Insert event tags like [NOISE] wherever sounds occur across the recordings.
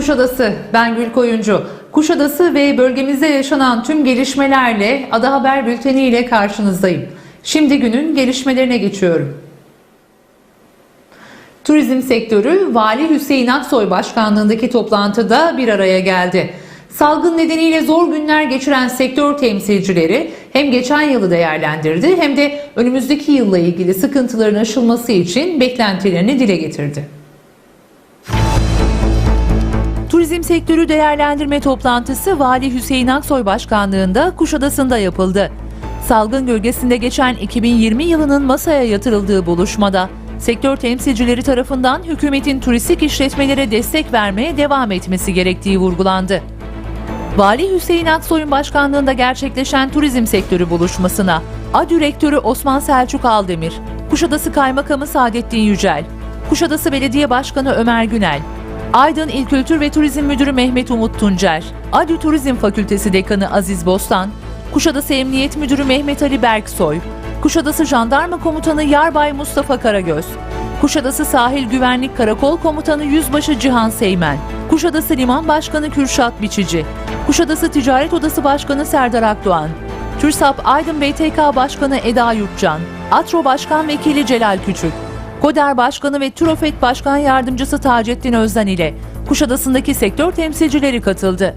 Kuşadası. Ben Gül Koyuncu. Kuşadası ve bölgemizde yaşanan tüm gelişmelerle Ada Haber Bülteni ile karşınızdayım. Şimdi günün gelişmelerine geçiyorum. Turizm sektörü Vali Hüseyin Aksoy başkanlığındaki toplantıda bir araya geldi. Salgın nedeniyle zor günler geçiren sektör temsilcileri hem geçen yılı değerlendirdi hem de önümüzdeki yılla ilgili sıkıntıların aşılması için beklentilerini dile getirdi. Turizm sektörü değerlendirme toplantısı Vali Hüseyin Aksoy başkanlığında Kuşadası'nda yapıldı. Salgın gölgesinde geçen 2020 yılının masaya yatırıldığı buluşmada sektör temsilcileri tarafından hükümetin turistik işletmelere destek vermeye devam etmesi gerektiği vurgulandı. Vali Hüseyin Aksoy'un başkanlığında gerçekleşen turizm sektörü buluşmasına A Direktörü Osman Selçuk Aldemir, Kuşadası Kaymakamı Saadettin Yücel, Kuşadası Belediye Başkanı Ömer Günel, Aydın İl Kültür ve Turizm Müdürü Mehmet Umut Tuncer, ADÜ Turizm Fakültesi Dekanı Aziz Bostan, Kuşadası Emniyet Müdürü Mehmet Ali Berksoy, Kuşadası Jandarma Komutanı Yarbay Mustafa Karagöz, Kuşadası Sahil Güvenlik Karakol Komutanı Yüzbaşı Cihan Seymen, Kuşadası Liman Başkanı Kürşat Biçici, Kuşadası Ticaret Odası Başkanı Serdar Akdoğan, TÜRSAP Aydın BTK Başkanı Eda Yurtcan, ATRO Başkan Vekili Celal Küçük, KODER Başkanı ve TÜROFET Başkan Yardımcısı Taceddin Özden ile Kuşadası'ndaki sektör temsilcileri katıldı.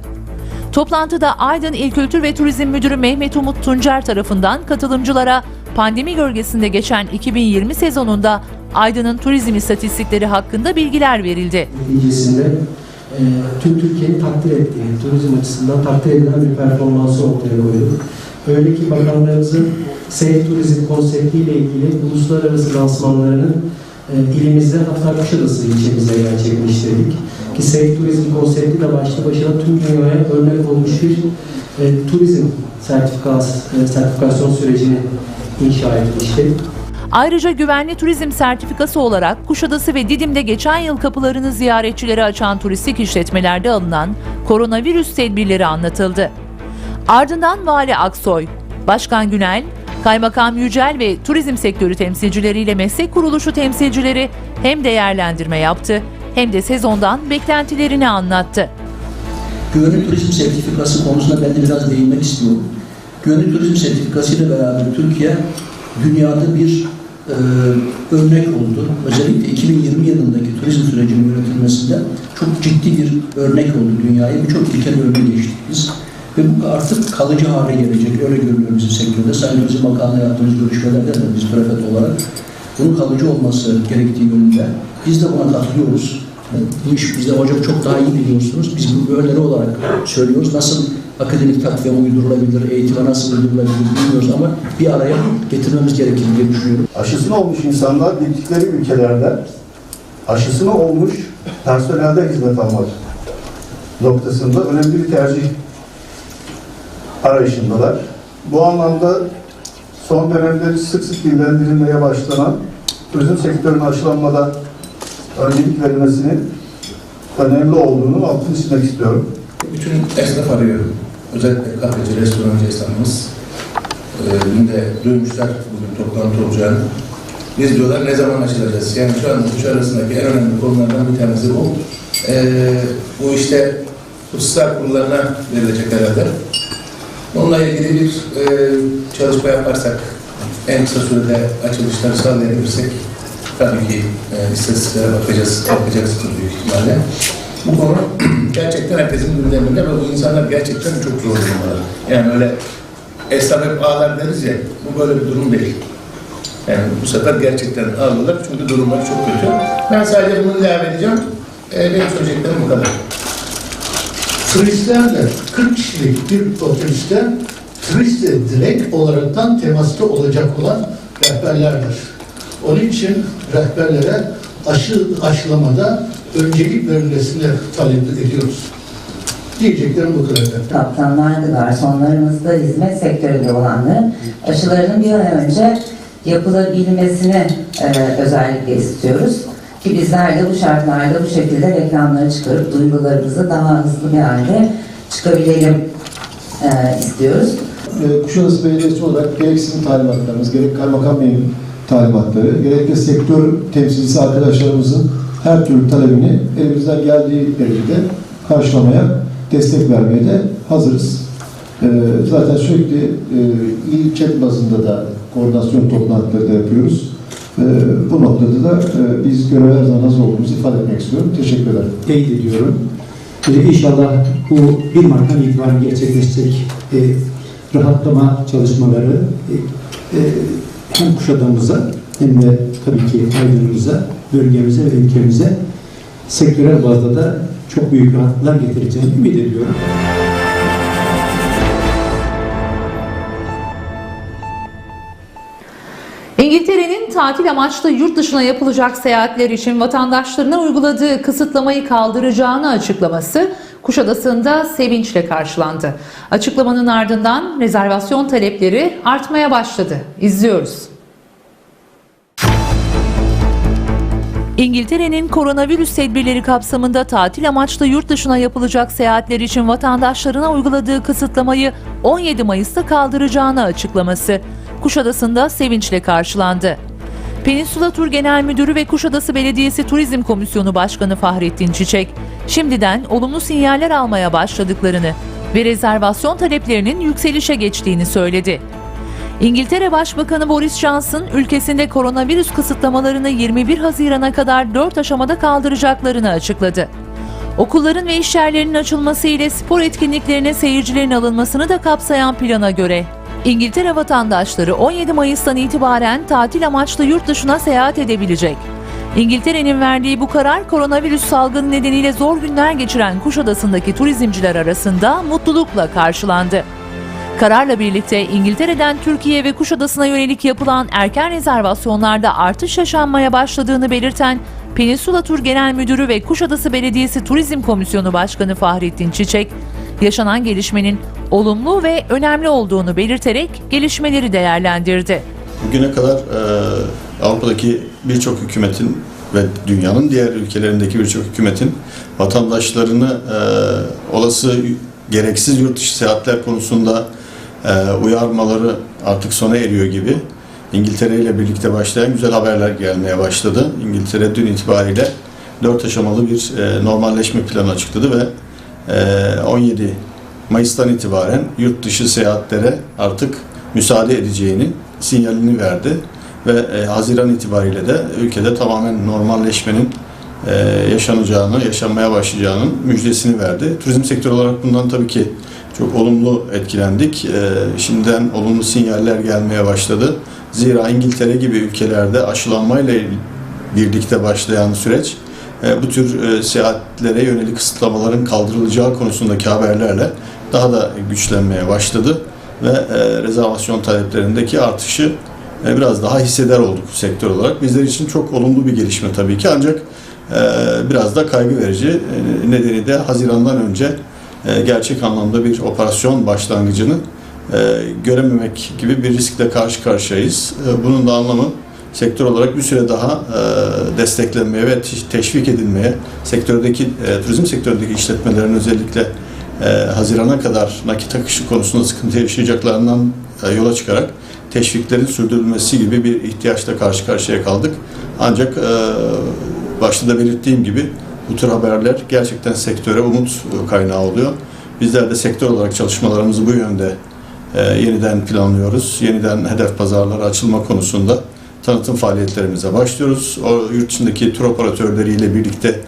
Toplantıda Aydın İl Kültür ve Turizm Müdürü Mehmet Umut Tuncer tarafından katılımcılara pandemi gölgesinde geçen 2020 sezonunda Aydın'ın turizm istatistikleri hakkında bilgiler verildi. neticesinde e, tüm Türkiye'yi takdir ettiği, turizm açısından takdir edilen bir performansı ortaya koyduk. Öyle ki bakanlarımızın Safe Turizm konseptiyle ilgili uluslararası lansmanlarını e, ilimizde hatta Kuşadası ilçemizde gerçekleştirdik. Ki Safe Turizm konsepti de başlı başına tüm dünyaya örnek olmuş bir e, turizm sertifikas, e, sertifikasyon sürecini inşa etmişti. Ayrıca güvenli turizm sertifikası olarak Kuşadası ve Didim'de geçen yıl kapılarını ziyaretçilere açan turistik işletmelerde alınan koronavirüs tedbirleri anlatıldı. Ardından Vali Aksoy, Başkan Günel, Kaymakam Yücel ve turizm sektörü temsilcileriyle meslek kuruluşu temsilcileri hem değerlendirme yaptı hem de sezondan beklentilerini anlattı. Güvenli turizm sertifikası konusunda ben de biraz değinmek istiyorum. Güvenli turizm sertifikası ile beraber Türkiye dünyada bir e, örnek oldu. Özellikle 2020 yılındaki turizm sürecinin yönetilmesinde çok ciddi bir örnek oldu dünyaya. Birçok ülkenin önüne geçtik biz. Ve bu artık kalıcı hale gelecek. Öyle görünüyor bizim sektörde. Sayın Turizm Bakanlığı yaptığımız görüşmelerde de biz TÜREFET olarak bunun kalıcı olması gerektiği yönünde. Biz de buna katılıyoruz. Bu iş bizde hocam çok daha iyi biliyorsunuz. Biz bunu öneri olarak söylüyoruz. Nasıl akademik takviye uydurulabilir, eğitime nasıl uydurulabilir bilmiyoruz ama bir araya getirmemiz gerekir diye düşünüyorum. Aşısını olmuş insanlar gittikleri ülkelerde aşısını olmuş personelde hizmet almak noktasında önemli bir tercih arayışındalar. Bu anlamda son dönemde sık sık dillendirilmeye başlanan turizm sektörünün aşılanmada öncelik verilmesinin önemli olduğunu altını çizmek istiyorum. Bütün esnaf arıyorum. Özellikle kahveci, restorancı esnafımız. Ee, de duymuşlar bugün toplantı olacağını. Biz diyorlar ne zaman açılacağız? Yani şu an üç arasındaki en önemli konulardan bir tanesi bu. Ee, bu işte hususlar kurullarına verilecek herhalde. Onunla ilgili bir e, çalışma yaparsak, en kısa sürede açılışları sağlayabilirsek, tabii ki e, istatistiklere bakacağız, yapacaksınız büyük ihtimalle. Bu konu [CLEARS THROAT] gerçekten herkesin gündeminde ve bu insanlar gerçekten çok zor durumdalar. Yani öyle esnaf hep ağlar deriz ya, bu böyle bir durum değil. Yani bu sefer gerçekten ağırlar çünkü durumları çok kötü. Ben sadece bunu ilave edeceğim. Ee, benim söyleyeceklerim bu kadar. Turistlerle 40 kişilik bir otobüste turistle direkt olaraktan temasta olacak olan rehberlerdir. Onun için rehberlere aşı aşılamada öncelik verilmesini talep ediyoruz. Diyeceklerim bu kadar. kaptanlar, da hizmet sektöründe olanların aşılarının bir an önce yapılabilmesini e, özellikle istiyoruz. Ki bizler de bu şartlarda bu şekilde reklamları çıkarıp duygularımızı daha hızlı bir halde çıkabilelim e, istiyoruz. e, Kuşadası Belediyesi olarak gerek sizin talimatlarınız, gerek Kaymakam Bey'in talimatları, gerek de sektör temsilcisi arkadaşlarımızın her türlü talebini elimizden geldiği derecede karşılamaya, destek vermeye de hazırız. Ee, zaten sürekli e, ilçe bazında da koordinasyon toplantıları da yapıyoruz. Ee, bu noktada da e, biz göreve her zaman olduğumuzu ifade etmek istiyorum. Teşekkür ederim. teyit ediyorum. Ee, inşallah bu 1 Mart'tan itibaren gerçekleşecek e, rahatlama çalışmaları e, e, hem Kuşadamıza hem de tabii ki Aydın'ımıza, bölgemize ve ülkemize sektörel bazda da çok büyük rahatlıklar getireceğini ümit ediyorum. İngiltere'nin tatil amaçlı yurt dışına yapılacak seyahatler için vatandaşlarına uyguladığı kısıtlamayı kaldıracağını açıklaması Kuşadası'nda sevinçle karşılandı. Açıklamanın ardından rezervasyon talepleri artmaya başladı. İzliyoruz. İngiltere'nin koronavirüs tedbirleri kapsamında tatil amaçlı yurt dışına yapılacak seyahatler için vatandaşlarına uyguladığı kısıtlamayı 17 Mayıs'ta kaldıracağını açıklaması Kuşadası'nda sevinçle karşılandı. Peninsula Tur Genel Müdürü ve Kuşadası Belediyesi Turizm Komisyonu Başkanı Fahrettin Çiçek, şimdiden olumlu sinyaller almaya başladıklarını ve rezervasyon taleplerinin yükselişe geçtiğini söyledi. İngiltere Başbakanı Boris Johnson ülkesinde koronavirüs kısıtlamalarını 21 Haziran'a kadar 4 aşamada kaldıracaklarını açıkladı. Okulların ve iş yerlerinin açılması ile spor etkinliklerine seyircilerin alınmasını da kapsayan plana göre İngiltere vatandaşları 17 Mayıs'tan itibaren tatil amaçlı yurt dışına seyahat edebilecek. İngiltere'nin verdiği bu karar koronavirüs salgını nedeniyle zor günler geçiren Kuşadası'ndaki turizmciler arasında mutlulukla karşılandı. Kararla birlikte İngiltere'den Türkiye ve Kuşadası'na yönelik yapılan erken rezervasyonlarda artış yaşanmaya başladığını belirten Peninsula Tur Genel Müdürü ve Kuşadası Belediyesi Turizm Komisyonu Başkanı Fahrettin Çiçek, yaşanan gelişmenin olumlu ve önemli olduğunu belirterek gelişmeleri değerlendirdi. Bugüne kadar e, Avrupa'daki birçok hükümetin ve dünyanın diğer ülkelerindeki birçok hükümetin vatandaşlarını e, olası gereksiz yurt dışı seyahatler konusunda e, uyarmaları artık sona eriyor gibi. İngiltere ile birlikte başlayan güzel haberler gelmeye başladı. İngiltere dün itibariyle 4 aşamalı bir e, normalleşme planı açıkladı ve e, 17 Mayıs'tan itibaren yurt dışı seyahatlere artık müsaade edeceğinin sinyalini verdi ve e, Haziran itibariyle de ülkede tamamen normalleşmenin e, yaşanacağını, yaşanmaya başlayacağının müjdesini verdi. Turizm sektörü olarak bundan tabii ki çok olumlu etkilendik. E, şimdiden olumlu sinyaller gelmeye başladı. Zira İngiltere gibi ülkelerde aşılanmayla birlikte başlayan süreç bu tür e, seyahatlere yönelik kısıtlamaların kaldırılacağı konusundaki haberlerle daha da güçlenmeye başladı ve e, rezervasyon taleplerindeki artışı e, biraz daha hisseder olduk sektör olarak. Bizler için çok olumlu bir gelişme tabii ki ancak e, biraz da kaygı verici. E, nedeni de Haziran'dan önce e, gerçek anlamda bir operasyon başlangıcını e, görememek gibi bir riskle karşı karşıyayız. E, bunun da anlamı sektör olarak bir süre daha e, desteklenmeye ve te- teşvik edilmeye, sektördeki e, turizm sektöründeki işletmelerin özellikle e, Haziran'a kadar nakit akışı konusunda sıkıntı yaşayacaklarından e, yola çıkarak teşviklerin sürdürülmesi gibi bir ihtiyaçla karşı karşıya kaldık. Ancak başta da belirttiğim gibi bu tür haberler gerçekten sektöre umut kaynağı oluyor. Bizler de sektör olarak çalışmalarımızı bu yönde e, yeniden planlıyoruz. Yeniden hedef pazarlara açılma konusunda tanıtım faaliyetlerimize başlıyoruz. O yurt dışındaki tur operatörleriyle birlikte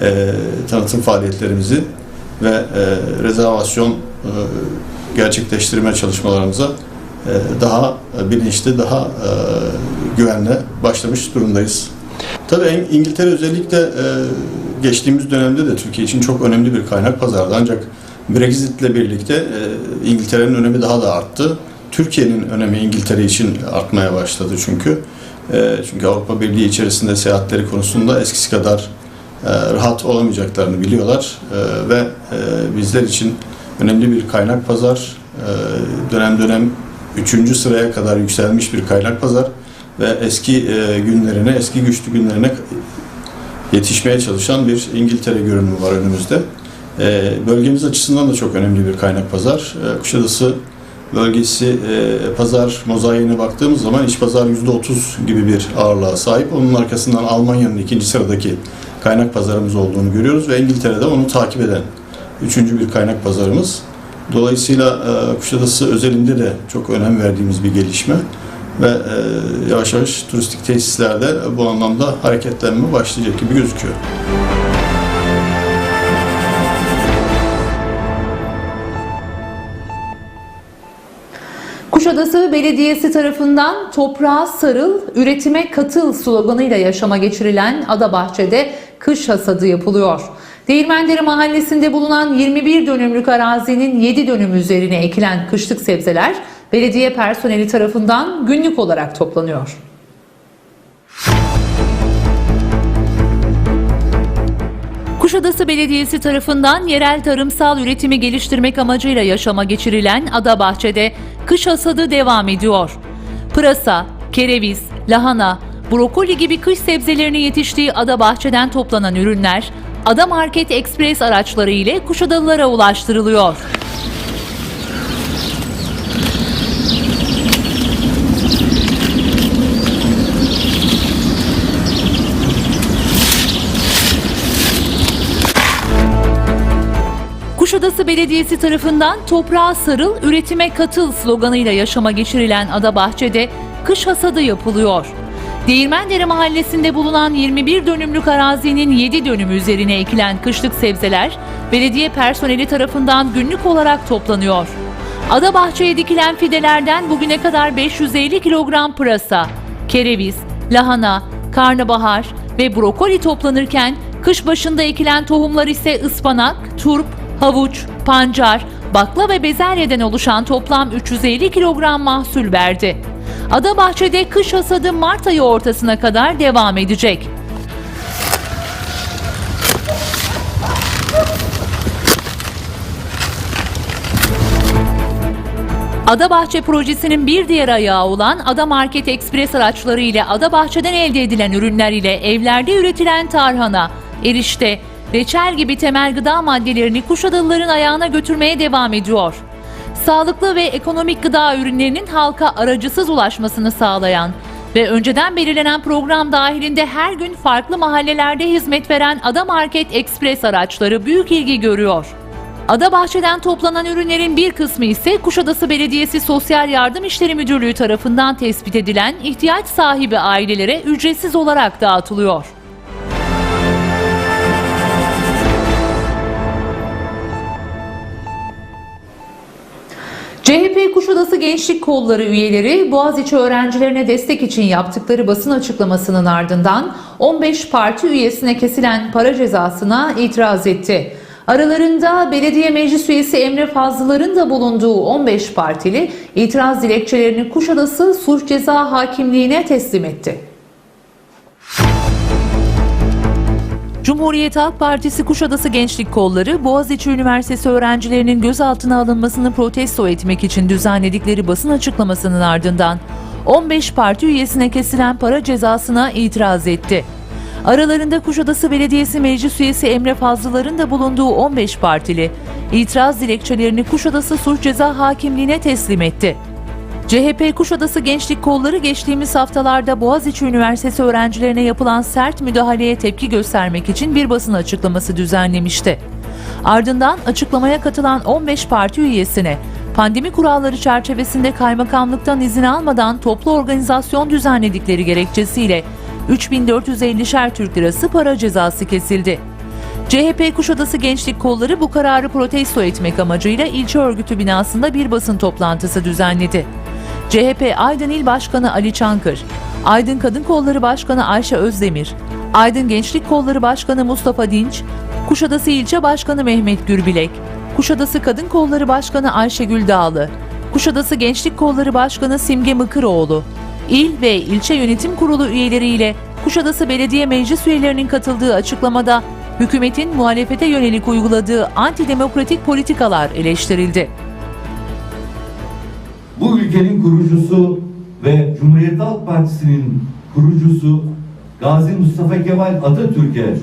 e, tanıtım faaliyetlerimizi ve e, rezervasyon e, gerçekleştirme çalışmalarımıza e, daha bilinçli, daha e, güvenle başlamış durumdayız. Tabii İng- İngiltere özellikle e, geçtiğimiz dönemde de Türkiye için çok önemli bir kaynak pazardı. Ancak Brexit ile birlikte e, İngiltere'nin önemi daha da arttı. Türkiye'nin önemi İngiltere için artmaya başladı çünkü. E, çünkü Avrupa Birliği içerisinde seyahatleri konusunda eskisi kadar e, rahat olamayacaklarını biliyorlar E, ve e, bizler için önemli bir kaynak pazar. E, dönem dönem üçüncü sıraya kadar yükselmiş bir kaynak pazar ve eski e, günlerine, eski güçlü günlerine yetişmeye çalışan bir İngiltere görünümü var önümüzde. Bölgemiz açısından da çok önemli bir kaynak pazar. Kuşadası bölgesi e, pazar mozaiğine baktığımız zaman iç pazar %30 gibi bir ağırlığa sahip. Onun arkasından Almanya'nın ikinci sıradaki kaynak pazarımız olduğunu görüyoruz ve İngiltere'de onu takip eden üçüncü bir kaynak pazarımız. Dolayısıyla e, Kuşadası özelinde de çok önem verdiğimiz bir gelişme ve e, yavaş yavaş turistik tesislerde bu anlamda hareketlenme başlayacak gibi gözüküyor. Kuşadası Belediyesi tarafından toprağa sarıl, üretime katıl sloganıyla yaşama geçirilen Adabahçe'de kış hasadı yapılıyor. Değirmendere mahallesinde bulunan 21 dönümlük arazinin 7 dönüm üzerine ekilen kışlık sebzeler belediye personeli tarafından günlük olarak toplanıyor. Kuşadası Belediyesi tarafından yerel tarımsal üretimi geliştirmek amacıyla yaşama geçirilen Adabahçe'de kış hasadı devam ediyor. Pırasa, kereviz, lahana, brokoli gibi kış sebzelerinin yetiştiği Adabahçe'den toplanan ürünler Ada Market Express araçları ile Kuşadalılara ulaştırılıyor. Kuşadası Belediyesi tarafından toprağa sarıl, üretime katıl sloganıyla yaşama geçirilen Adabahçe'de kış hasadı yapılıyor. Değirmendere mahallesinde bulunan 21 dönümlük arazinin 7 dönümü üzerine ekilen kışlık sebzeler belediye personeli tarafından günlük olarak toplanıyor. Adabahçe'ye dikilen fidelerden bugüne kadar 550 kilogram pırasa, kereviz, lahana, karnabahar ve brokoli toplanırken kış başında ekilen tohumlar ise ıspanak, turp, havuç, pancar, bakla ve bezelyeden oluşan toplam 350 kilogram mahsul verdi. Adabahçe'de kış hasadı Mart ayı ortasına kadar devam edecek. Adabahçe projesinin bir diğer ayağı olan Ada Market Express araçları ile Adabahçe'den elde edilen ürünler ile evlerde üretilen tarhana, erişte, reçel gibi temel gıda maddelerini Kuşadalıların ayağına götürmeye devam ediyor. Sağlıklı ve ekonomik gıda ürünlerinin halka aracısız ulaşmasını sağlayan ve önceden belirlenen program dahilinde her gün farklı mahallelerde hizmet veren Ada Market Express araçları büyük ilgi görüyor. Adabahçe'den toplanan ürünlerin bir kısmı ise Kuşadası Belediyesi Sosyal Yardım İşleri Müdürlüğü tarafından tespit edilen ihtiyaç sahibi ailelere ücretsiz olarak dağıtılıyor. CHP Kuşadası Gençlik Kolları üyeleri Boğaziçi öğrencilerine destek için yaptıkları basın açıklamasının ardından 15 parti üyesine kesilen para cezasına itiraz etti. Aralarında belediye meclis üyesi Emre Fazlıların da bulunduğu 15 partili itiraz dilekçelerini Kuşadası Sulh Ceza Hakimliğine teslim etti. Cumhuriyet Halk Partisi Kuşadası Gençlik Kolları, Boğaziçi Üniversitesi öğrencilerinin gözaltına alınmasını protesto etmek için düzenledikleri basın açıklamasının ardından 15 parti üyesine kesilen para cezasına itiraz etti. Aralarında Kuşadası Belediyesi Meclis Üyesi Emre Fazlıların da bulunduğu 15 partili itiraz dilekçelerini Kuşadası Sulh Ceza Hakimliğine teslim etti. CHP Kuşadası Gençlik Kolları geçtiğimiz haftalarda Boğaziçi Üniversitesi öğrencilerine yapılan sert müdahaleye tepki göstermek için bir basın açıklaması düzenlemişti. Ardından açıklamaya katılan 15 parti üyesine pandemi kuralları çerçevesinde kaymakamlıktan izin almadan toplu organizasyon düzenledikleri gerekçesiyle 3450'şer Türk Lirası para cezası kesildi. CHP Kuşadası Gençlik Kolları bu kararı protesto etmek amacıyla ilçe örgütü binasında bir basın toplantısı düzenledi. CHP Aydın İl Başkanı Ali Çankır, Aydın Kadın Kolları Başkanı Ayşe Özdemir, Aydın Gençlik Kolları Başkanı Mustafa Dinç, Kuşadası İlçe Başkanı Mehmet Gürbilek, Kuşadası Kadın Kolları Başkanı Ayşegül Dağlı, Kuşadası Gençlik Kolları Başkanı Simge Mıkıroğlu, İl ve ilçe yönetim kurulu üyeleriyle Kuşadası Belediye Meclis üyelerinin katıldığı açıklamada hükümetin muhalefete yönelik uyguladığı antidemokratik politikalar eleştirildi. Bu ülkenin kurucusu ve Cumhuriyet Halk Partisi'nin kurucusu Gazi Mustafa Kemal Atatürk'e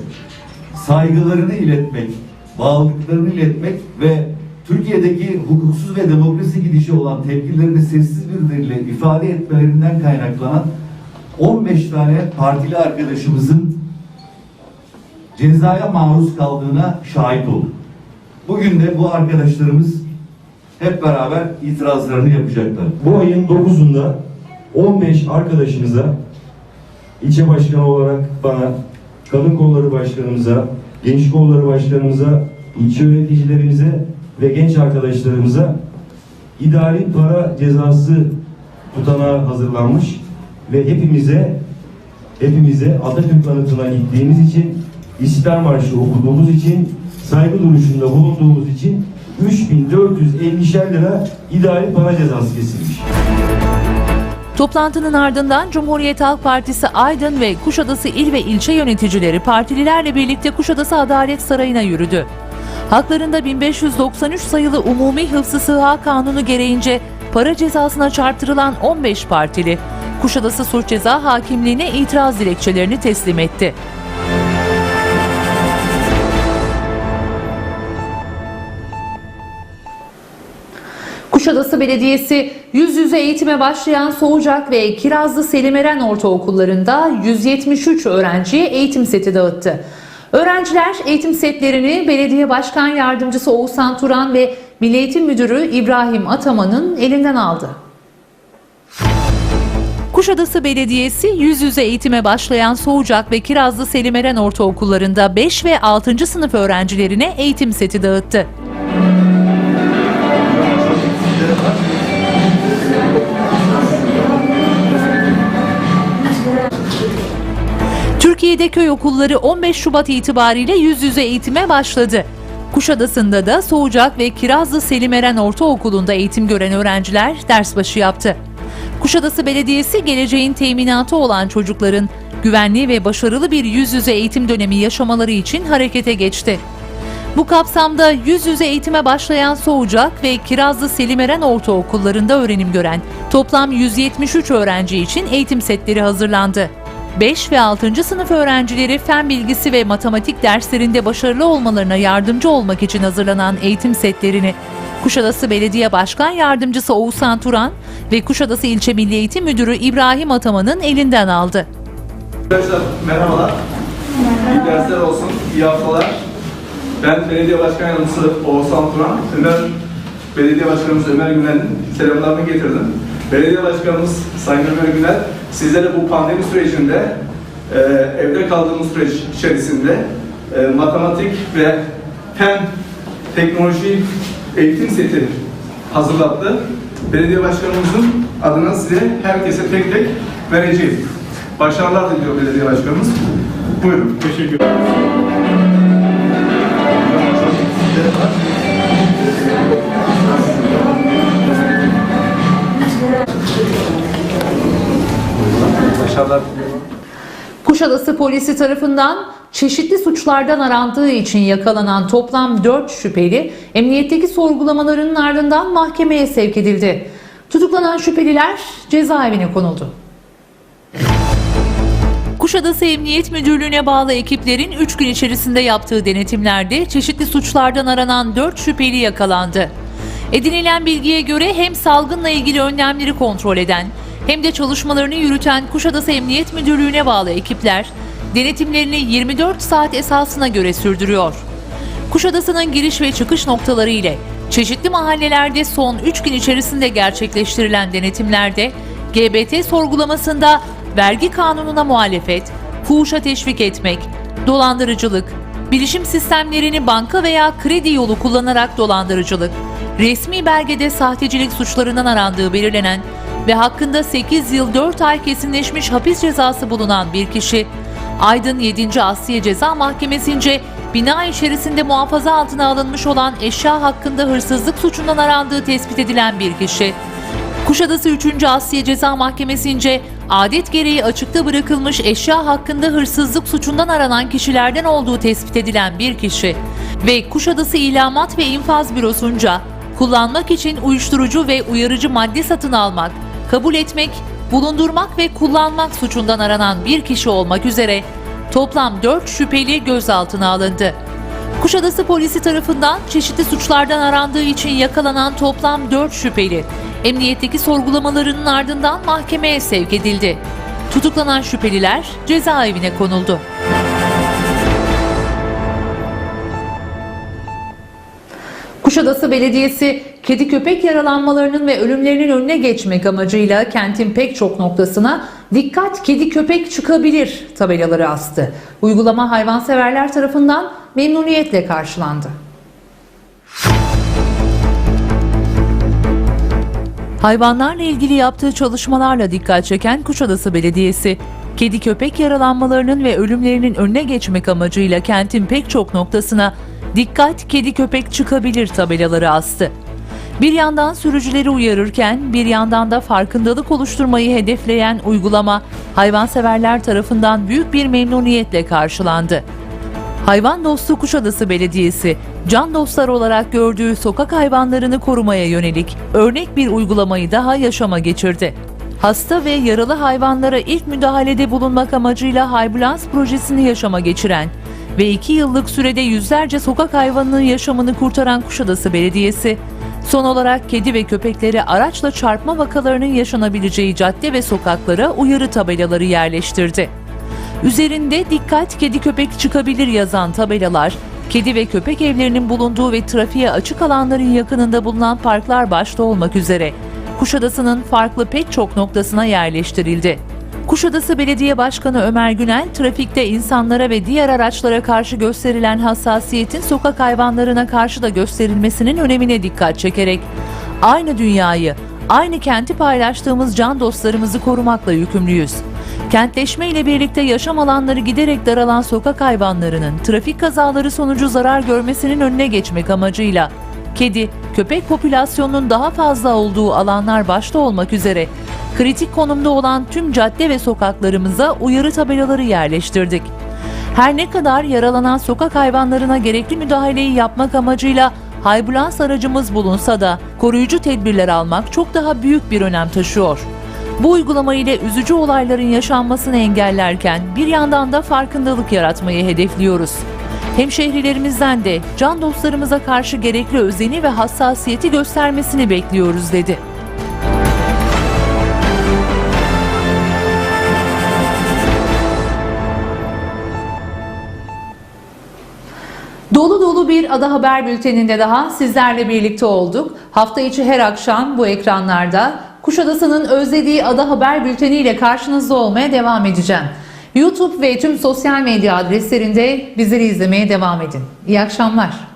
saygılarını iletmek, bağlılıklarını iletmek ve Türkiye'deki hukuksuz ve demokrasi gidişi olan tepkilerini sessiz bir dille ifade etmelerinden kaynaklanan 15 tane partili arkadaşımızın cezaya maruz kaldığına şahit olduk. Bugün de bu arkadaşlarımız hep beraber itirazlarını yapacaklar. Bu ayın 9'unda 15 arkadaşımıza ilçe başkanı olarak bana, kadın kolları başkanımıza, genç kolları başkanımıza, ilçe yöneticilerimize ve genç arkadaşlarımıza idari para cezası tutanağı hazırlanmış ve hepimize hepimize Atatürk anıtına gittiğimiz için İstiklal Marşı okuduğumuz için saygı duruşunda bulunduğumuz için 3450'şer lira idari para cezası kesilmiş. Toplantının ardından Cumhuriyet Halk Partisi Aydın ve Kuşadası il ve ilçe yöneticileri partililerle birlikte Kuşadası Adalet Sarayı'na yürüdü. Haklarında 1593 sayılı Umumi Hıfzı Sıha Kanunu gereğince para cezasına çarptırılan 15 partili Kuşadası Suç Ceza Hakimliğine itiraz dilekçelerini teslim etti. Kuşadası Belediyesi yüz yüze eğitime başlayan Soğucak ve Kirazlı Selimeren Ortaokullarında 173 öğrenciye eğitim seti dağıttı. Öğrenciler eğitim setlerini Belediye Başkan Yardımcısı Oğuzhan Turan ve Milli Eğitim Müdürü İbrahim Ataman'ın elinden aldı. Kuşadası Belediyesi yüz yüze eğitime başlayan Soğucak ve Kirazlı Selimeren Ortaokullarında 5 ve 6. sınıf öğrencilerine eğitim seti dağıttı. Türkiye'de köy okulları 15 Şubat itibariyle yüz yüze eğitime başladı. Kuşadası'nda da Soğucak ve Kirazlı Selimeren Ortaokulu'nda eğitim gören öğrenciler ders başı yaptı. Kuşadası Belediyesi geleceğin teminatı olan çocukların güvenli ve başarılı bir yüz yüze eğitim dönemi yaşamaları için harekete geçti. Bu kapsamda yüz yüze eğitime başlayan Soğucak ve Kirazlı Selimeren Ortaokullarında öğrenim gören toplam 173 öğrenci için eğitim setleri hazırlandı. 5 ve 6. sınıf öğrencileri fen bilgisi ve matematik derslerinde başarılı olmalarına yardımcı olmak için hazırlanan eğitim setlerini Kuşadası Belediye Başkan Yardımcısı Oğuzhan Turan ve Kuşadası İlçe Milli Eğitim Müdürü İbrahim Ataman'ın elinden aldı. Arkadaşlar merhabalar. İyi dersler olsun, iyi haftalar. Ben Belediye Başkan Yardımcısı Oğuzhan Turan. Ömer Belediye Başkanımız Ömer Günel'in selamlarını getirdim. Belediye Başkanımız Sayın Ömer Günel sizlere bu pandemi sürecinde e, evde kaldığımız süreç içerisinde e, matematik ve fen teknoloji eğitim seti hazırlattı. Belediye Başkanımızın adına size herkese tek tek vereceğiz. Başarılar diliyor belediye başkanımız. Buyurun. Teşekkür ederim. Kuşadası polisi tarafından çeşitli suçlardan arandığı için yakalanan toplam 4 şüpheli emniyetteki sorgulamalarının ardından mahkemeye sevk edildi. Tutuklanan şüpheliler cezaevine konuldu. Kuşadası Emniyet Müdürlüğü'ne bağlı ekiplerin 3 gün içerisinde yaptığı denetimlerde çeşitli suçlardan aranan 4 şüpheli yakalandı. Edinilen bilgiye göre hem salgınla ilgili önlemleri kontrol eden hem de çalışmalarını yürüten Kuşadası Emniyet Müdürlüğü'ne bağlı ekipler denetimlerini 24 saat esasına göre sürdürüyor. Kuşadası'nın giriş ve çıkış noktaları ile çeşitli mahallelerde son 3 gün içerisinde gerçekleştirilen denetimlerde GBT sorgulamasında vergi kanununa muhalefet, fuhuşa teşvik etmek, dolandırıcılık, bilişim sistemlerini banka veya kredi yolu kullanarak dolandırıcılık, resmi belgede sahtecilik suçlarından arandığı belirlenen ve hakkında 8 yıl 4 ay kesinleşmiş hapis cezası bulunan bir kişi, Aydın 7. Asliye Ceza Mahkemesi'nce bina içerisinde muhafaza altına alınmış olan eşya hakkında hırsızlık suçundan arandığı tespit edilen bir kişi, Kuşadası 3. Asliye Ceza Mahkemesi'nce adet gereği açıkta bırakılmış eşya hakkında hırsızlık suçundan aranan kişilerden olduğu tespit edilen bir kişi ve Kuşadası İlamat ve İnfaz Bürosu'nca kullanmak için uyuşturucu ve uyarıcı madde satın almak, kabul etmek, bulundurmak ve kullanmak suçundan aranan bir kişi olmak üzere toplam 4 şüpheli gözaltına alındı. Kuşadası polisi tarafından çeşitli suçlardan arandığı için yakalanan toplam 4 şüpheli emniyetteki sorgulamalarının ardından mahkemeye sevk edildi. Tutuklanan şüpheliler cezaevine konuldu. Kuşadası Belediyesi kedi köpek yaralanmalarının ve ölümlerinin önüne geçmek amacıyla kentin pek çok noktasına dikkat kedi köpek çıkabilir tabelaları astı. Uygulama hayvanseverler tarafından memnuniyetle karşılandı. Hayvanlarla ilgili yaptığı çalışmalarla dikkat çeken Kuşadası Belediyesi, kedi köpek yaralanmalarının ve ölümlerinin önüne geçmek amacıyla kentin pek çok noktasına dikkat kedi köpek çıkabilir tabelaları astı. Bir yandan sürücüleri uyarırken bir yandan da farkındalık oluşturmayı hedefleyen uygulama hayvanseverler tarafından büyük bir memnuniyetle karşılandı. Hayvan Dostu Kuşadası Belediyesi, can dostlar olarak gördüğü sokak hayvanlarını korumaya yönelik örnek bir uygulamayı daha yaşama geçirdi. Hasta ve yaralı hayvanlara ilk müdahalede bulunmak amacıyla Haybulans projesini yaşama geçiren ve iki yıllık sürede yüzlerce sokak hayvanının yaşamını kurtaran Kuşadası Belediyesi, son olarak kedi ve köpekleri araçla çarpma vakalarının yaşanabileceği cadde ve sokaklara uyarı tabelaları yerleştirdi. Üzerinde dikkat kedi köpek çıkabilir yazan tabelalar, kedi ve köpek evlerinin bulunduğu ve trafiğe açık alanların yakınında bulunan parklar başta olmak üzere Kuşadası'nın farklı pek çok noktasına yerleştirildi. Kuşadası Belediye Başkanı Ömer Günel, trafikte insanlara ve diğer araçlara karşı gösterilen hassasiyetin sokak hayvanlarına karşı da gösterilmesinin önemine dikkat çekerek, aynı dünyayı, aynı kenti paylaştığımız can dostlarımızı korumakla yükümlüyüz. Kentleşme ile birlikte yaşam alanları giderek daralan sokak hayvanlarının trafik kazaları sonucu zarar görmesinin önüne geçmek amacıyla kedi, köpek popülasyonunun daha fazla olduğu alanlar başta olmak üzere kritik konumda olan tüm cadde ve sokaklarımıza uyarı tabelaları yerleştirdik. Her ne kadar yaralanan sokak hayvanlarına gerekli müdahaleyi yapmak amacıyla haybulans aracımız bulunsa da koruyucu tedbirler almak çok daha büyük bir önem taşıyor. Bu uygulama ile üzücü olayların yaşanmasını engellerken bir yandan da farkındalık yaratmayı hedefliyoruz. Hemşehrilerimizden de can dostlarımıza karşı gerekli özeni ve hassasiyeti göstermesini bekliyoruz dedi. Dolu dolu bir Ada Haber Bülteni'nde daha sizlerle birlikte olduk. Hafta içi her akşam bu ekranlarda Kuşadası'nın özlediği Ada Haber Bülteni ile karşınızda olmaya devam edeceğim. YouTube ve tüm sosyal medya adreslerinde bizleri izlemeye devam edin. İyi akşamlar.